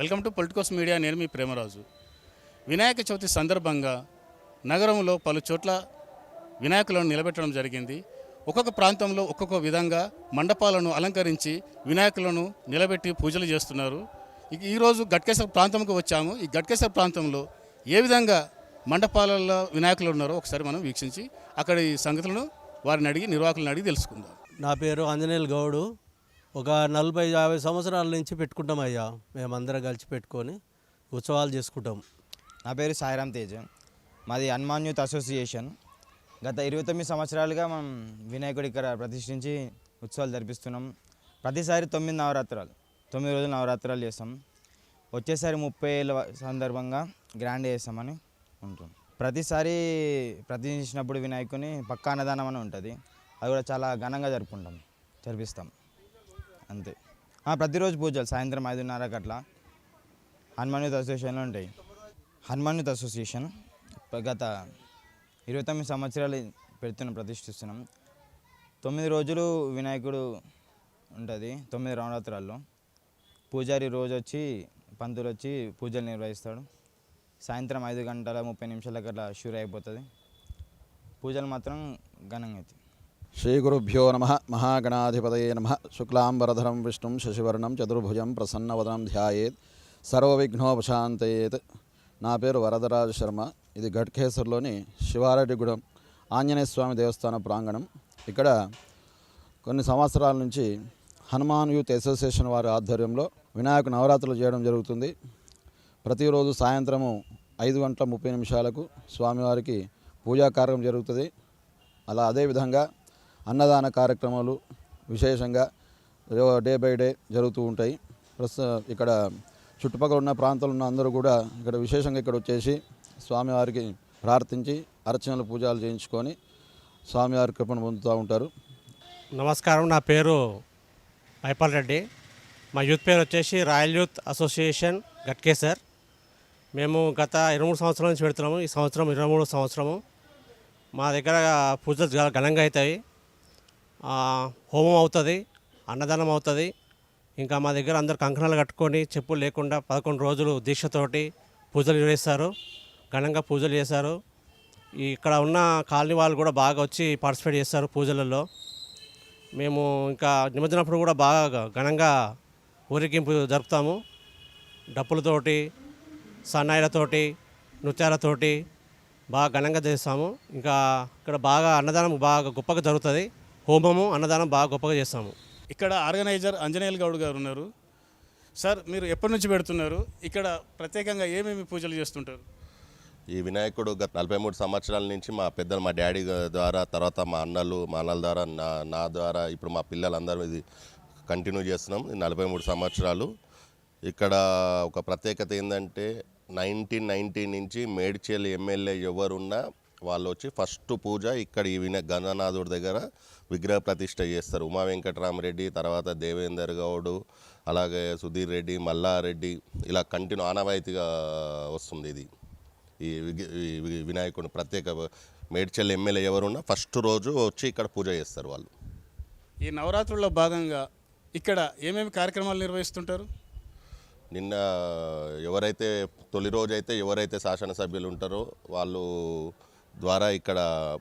Welcome to Politicos media నేను మీ ప్రేమరాజు. వినాయక చవితి సందర్భంగా నగరంలో పలు చోట్ల వినాయకులను నిలబెట్టడం జరిగింది. ఒక్కొక్క ప్రాంతంలో ఒక్కొక్క విధంగా మండపాలను అలంకరించి వినాయకులను నిలబెట్టి పూజలు చేస్తున్నారు. ఈరోజు గట్కేశ్వర ప్రాంతంకు వచ్చాము. ఈ గట్కేశ్వర ప్రాంతంలో ఏ విధంగా మండపాలలో వినాయకులు ఉన్నారో ఒకసారి మనం వీక్షించి అక్కడి సంగతులను వారిని అడిగి నిర్వాహకులను అడిగి తెలుసుకుందాం. నా పేరు ఆంజనేయులు గౌడు. ఒక నలభై యాభై సంవత్సరాల నుంచి పెట్టుకుంటాం అయ్యా. మేమందరం కలిసి పెట్టుకొని ఉత్సవాలు చేసుకుంటాం. నా పేరు సాయిరామ్ తేజ్. మాది హనుమాన్ యూత్ అసోసియేషన్. గత ఇరవై తొమ్మిది సంవత్సరాలుగా మనం వినాయకుడి ఇక్కడ ప్రతిష్ఠించి ఉత్సవాలు జరిపిస్తున్నాం. ప్రతిసారి తొమ్మిది నవరాత్రాలు తొమ్మిది రోజులు నవరాత్రాలు చేస్తాం. వచ్చేసారి ముప్పై ఏళ్ళ సందర్భంగా గ్రాండ్ చేస్తామని ఉంటుంది. ప్రతిసారి ప్రతిష్ఠించినప్పుడు వినాయకుని పక్కా అన్నదానం అని ఉంటుంది. అది కూడా చాలా ఘనంగా జరుపుకుంటాం జరిపిస్తాం. అంతే. ప్రతిరోజు పూజలు సాయంత్రం ఐదున్నరకు అట్లా హనుమాన్ యూత్ అసోసియేషన్లో ఉంటాయి. హనుమాన్ యూత్ అసోసియేషన్ గత ఇరవై తొమ్మిది సంవత్సరాలు పెడుతున్నాం ప్రతిష్ఠిస్తున్నాం. తొమ్మిది రోజులు వినాయకుడు ఉంటుంది తొమ్మిది నవరాత్రాల్లో. పూజారి రోజు వచ్చి పంతులు వచ్చి పూజలు నిర్వహిస్తాడు. సాయంత్రం ఐదు గంటల ముప్పై నిమిషాలకు అట్లా షూర్ అయిపోతుంది. పూజలు మాత్రం ఘనంగా అవుతాయి శ్రీ గురుభ్యో నమ మహాగణాధిపతయే నమ శుక్లాంబరధరం విష్ణుం శశివర్ణం చతుర్భుజం ప్రసన్నవదనం ధ్యాయేత్ సర్వవిఘ్నోపశాంతయేత్ నా పేరు వరదరాజ శర్మ. ఇది ఘట్కేశ్వర్లోని శివారెడ్డిగూడెం ఆంజనేయ స్వామి దేవస్థాన ప్రాంగణం. ఇక్కడ కొన్ని సంవత్సరాల నుంచి హనుమాన్ యూత్ అసోసియేషన్ వారి ఆధ్వర్యంలో వినాయక నవరాత్రులు చేయడం జరుగుతుంది. ప్రతిరోజు సాయంత్రము ఐదు గంటల ముప్పై నిమిషాలకు స్వామివారికి పూజా కార్యక్రమం జరుగుతుంది. అలా అదేవిధంగా అన్నదాన కార్యక్రమాలు విశేషంగా డే బై డే జరుగుతూ ఉంటాయి. ప్రస్తుత ఇక్కడ చుట్టుపక్కల ఉన్న ప్రాంతాలు ఉన్న అందరూ కూడా ఇక్కడ విశేషంగా ఇక్కడ వచ్చేసి స్వామివారికి ప్రార్థించి అర్చనలు పూజలు చేయించుకొని స్వామివారి కృపను పొందుతూ ఉంటారు. నమస్కారం. నా పేరు పైపాల్ రెడ్డి. మా యూత్ పేరు వచ్చేసి రాయల్ యూత్ అసోసియేషన్ గట్కేసర్ మేము గత ఇరవై మూడు సంవత్సరాల నుంచి పెడుతున్నాము. ఈ సంవత్సరం ఇరవై మూడు సంవత్సరము. మా దగ్గర పూజలు చాలా ఘనంగా అవుతాయి. హోమం అవుతుంది అన్నదానం అవుతుంది. ఇంకా మా దగ్గర అందరు కంకణాలు కట్టుకొని చెప్పులు లేకుండా పదకొండు రోజులు దీక్షతోటి పూజలు నిర్వహిస్తారు ఘనంగా పూజలు చేశారు ఇక్కడ ఉన్న కాలనీ వాళ్ళు కూడా బాగా వచ్చి పార్టిసిపేట్ చేస్తారు పూజలలో. మేము ఇంకా నిమజ్జనప్పుడు కూడా బాగా ఘనంగా ఊరేగింపు జరుపుతాము. డప్పులతోటి సన్నాయిలతోటి నృత్యాలతోటి బాగా ఘనంగా చేస్తాము. ఇంకా ఇక్కడ బాగా అన్నదానం బాగా గొప్పగా జరుగుతుంది. హోమము అన్నదానం బాగా గొప్పగా చేస్తాము. ఇక్కడ ఆర్గనైజర్ అంజనేయులు గౌడ్ గారు ఉన్నారు. సార్ మీరు ఎప్పటి నుంచి పెడుతున్నారు? ఇక్కడ ప్రత్యేకంగా ఏమేమి పూజలు చేస్తుంటారు? ఈ వినాయకుడు గత నలభై మూడు సంవత్సరాల నుంచి మా పెద్దలు మా డాడీ ద్వారా తర్వాత మా అన్నలు మా అన్నల ద్వారా నా నా ద్వారా ఇప్పుడు మా పిల్లలందరూ ఇది కంటిన్యూ చేస్తున్నాం. ఈ నలభై మూడు సంవత్సరాలు. ఇక్కడ ఒక ప్రత్యేకత ఏంటంటే నైన్టీన్ నైన్టీ నుంచి మేడ్చేల్ ఎమ్మెల్యే ఎవరున్నా వాళ్ళు వచ్చి ఫస్ట్ పూజ ఇక్కడ ఈ విన గణనాథుడి దగ్గర విగ్రహ ప్రతిష్ట చేస్తారు. ఉమా వెంకటరామరెడ్డి తర్వాత దేవేందర్ గౌడ్ అలాగే సుధీర్ రెడ్డి మల్లారెడ్డి ఇలా కంటిన్యూ ఆనవాయితీగా వస్తుంది ఇది. ఈ విగ్- ఈ వి- వినాయకుని ప్రత్యేక మేడ్చల్ ఎమ్మెల్యే ఎవరున్నా ఫస్ట్ రోజు వచ్చి ఇక్కడ పూజ చేస్తారు వాళ్ళు. ఈ నవరాత్రుల్లో భాగంగా ఇక్కడ ఏమేమి కార్యక్రమాలు నిర్వహిస్తుంటారు? నిన్న ఎవరైతే తొలి రోజు అయితే ఎవరైతే శాసనసభ్యులు ఉంటారో వాళ్ళు ద్వారా ఇక్కడ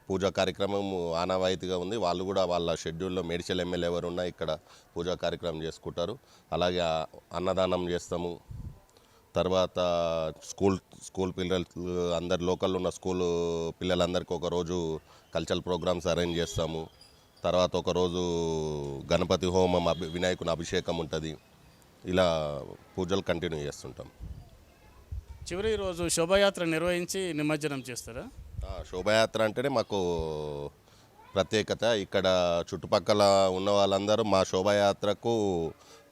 పూజా కార్యక్రమం ఆనవాయితీగా ఉంది. వాళ్ళు కూడా వాళ్ళ షెడ్యూల్లో మేడిచల్ ఎమ్మెల్యే ఎవరు ఉన్నా ఇక్కడ పూజా కార్యక్రమం చేసుకుంటారు. అలాగే అన్నదానం చేస్తాము. తర్వాత స్కూల్ స్కూల్ పిల్లలు అందరు లోకల్ ఉన్న స్కూల్ పిల్లలందరికీ ఒకరోజు కల్చరల్ ప్రోగ్రామ్స్ అరేంజ్ చేస్తాము. తర్వాత ఒకరోజు గణపతి హోమం అభి వినాయకుని అభిషేకం ఉంటుంది. ఇలా పూజలు కంటిన్యూ చేస్తుంటాం. చివరి రోజు శోభాయాత్ర నిర్వహించి నిమజ్జనం చేస్తారా? శోభాయాత్ర అంటేనే మాకు ప్రత్యేకత. ఇక్కడ చుట్టుపక్కల ఉన్న వాళ్ళందరూ మా శోభాయాత్రకు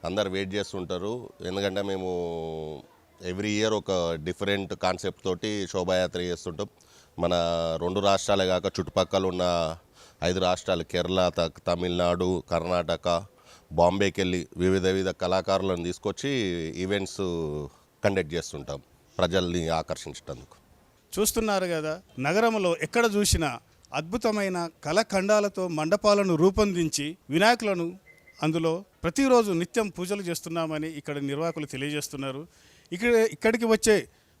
అందరు వెయిట్ చేస్తుంటారు. ఎందుకంటే మేము ఎవ్రీ ఇయర్ ఒక డిఫరెంట్ కాన్సెప్ట్ తోటి శోభాయాత్ర చేస్తుంటాం. మన రెండు రాష్ట్రాలే కాక చుట్టుపక్కల ఉన్న ఐదు రాష్ట్రాలు కేరళ త- తమిళనాడు కర్ణాటక బాంబేకి వెళ్ళి వివిధ వివిధ కళాకారులను తీసుకొచ్చి ఈవెంట్స్ కండక్ట్ చేస్తుంటాం ప్రజల్ని ఆకర్షించడానికి చూస్తున్నారు కదా నగరంలో ఎక్కడ చూసినా అద్భుతమైన కళఖండాలతో మండపాలను రూపొందించి వినాయకులను అందులో ప్రతిరోజు నిత్యం పూజలు చేస్తున్నామని ఇక్కడ నిర్వాహకులు తెలియజేస్తున్నారు. ఇక్కడ ఇక్కడికి వచ్చే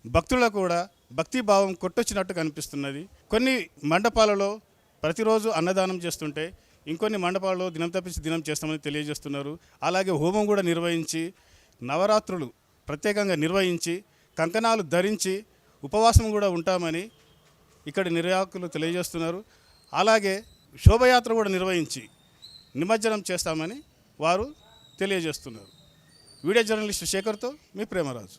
భక్తులకు కూడా భక్తి భావం కొట్టొచ్చినట్టు కనిపిస్తున్నది. కొన్ని మండపాలలో ప్రతిరోజు అన్నదానం చేస్తుంటే ఇంకొన్ని మండపాలలో దినం తప్పించి దినం చేస్తామని తెలియజేస్తున్నారు. అలాగే హోమం కూడా నిర్వహించి నవరాత్రులు ప్రత్యేకంగా నిర్వహించి కంకణాలు ధరించి ఉపవాసం కూడా ఉంటామని ఇక్కడ నిర్వాహకులు తెలియజేస్తున్నారు. అలాగే శోభయాత్ర కూడా నిర్వహించి నిమజ్జనం చేస్తామని వారు తెలియజేస్తున్నారు. వీడియో జర్నలిస్ట్ శేఖర్తో మీ Premraju.